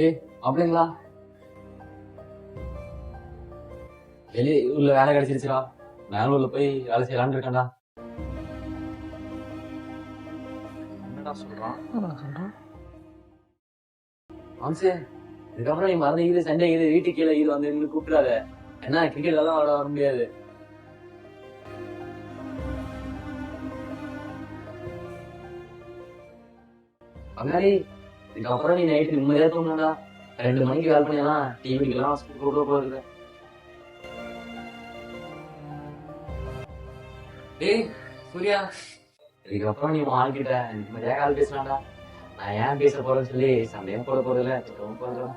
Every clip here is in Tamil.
ஏய் அப்படிங்களா வெளியே உள்ள வேலை கிடைச்சிருச்சுடா. பெங்களூர்ல போய் வேலை செய்யலாம்னு இருக்கேன்டா. என்னடா சொல்றான்? மாம்சே இதுக்கப்புறம் நீ மறந்து இது சண்டே இது வீட்டுக்கு கீழே இது வந்து நின்னு கூப்பிடாத. என்ன கிரிக்கெட் எல்லாம் விளாட வர முடியாது. இதுக்கப்புறம் நீ நைட்டு நிம்மதியா தூங்கணும்டா ரெண்டு மணிக்கு வேலை பண்ணினா டிவிக்கெல்லாம் ஸ்கூல் கூட போகுது டேய் சூர்யா. இதுக்கப்புறம் நீ வாழ்க்கிட்ட நிம்மதியா கால் பேசலாம்டா. நான் ஏன் பேச போறேன்னு சொல்லி சண்டையும் போட போறதில்ல. போறதில்ல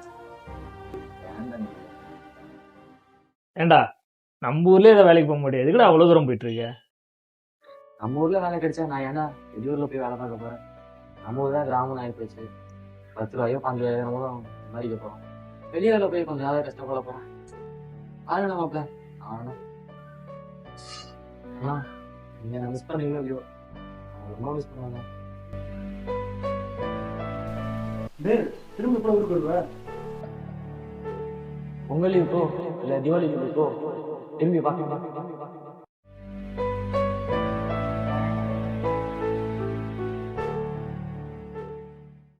ஏண்டா நம்ம ஊர்லயே ஏதோ வேலைக்கு போக முடியாது. எதுக்குடா அவ்வளவு தூரம் போயிட்டு இருக்க? நம்ம ஊர்ல வேலை கிடைச்சா நான் ஏன்னா வெளியூர்ல போய் வேலை பார்க்க போறேன்? நம்ம ஊர் தான் கிராமம் ஆகி போச்சு பத்து ரூபாயோ பஞ்சு ரூபாயோ கூட சம்பாதிக்க போறோம் வெளியூர்ல போய் கொஞ்சம் நேரம் கஷ்டப்பட போறோம் ஆனா மாப்பிள்ள ஆனா ஆனா நீங்க நான் மிஸ் பண்ணீங்களோ இல்லையோ. ரொம்ப மிஸ் பண்ணுவாங்க. திரும்ப இப்போ ஊருக்கு வருவேன் பொங்கல் லீவு போ இல்ல தீபாவளி லீவு போ திரும்பி பார்க்க